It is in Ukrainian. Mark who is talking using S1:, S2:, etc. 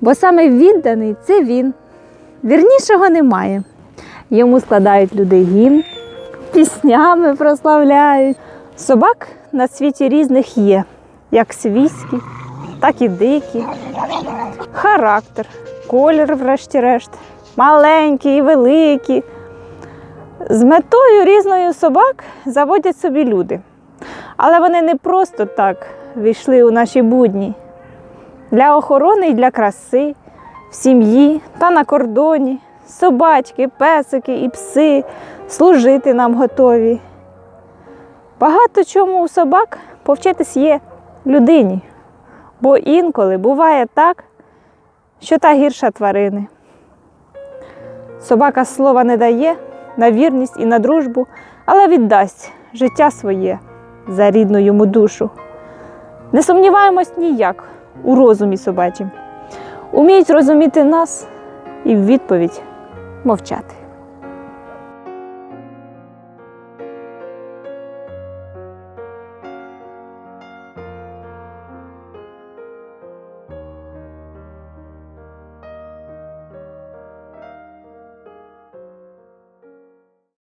S1: Бо саме відданий це він. Вірнішого немає. Йому складають люди гімн, піснями прославляють. Собак на світі різних є, як свійські, так і дикі. Характер, колір, врешті-решт, маленькі і великі. З метою різною собак заводять собі люди. Але вони не просто так війшли у наші будні. Для охорони і для краси, в сім'ї та на кордоні. Собачки, песики і пси служити нам готові. Багато чому у собак повчитись є людині, бо інколи буває так, що та гірша тварини. Собака слова не дає на вірність і на дружбу, але віддасть життя своє за рідну йому душу. Не сумніваємось ніяк у розумі собачім. Уміють розуміти нас і в відповідь мовчати.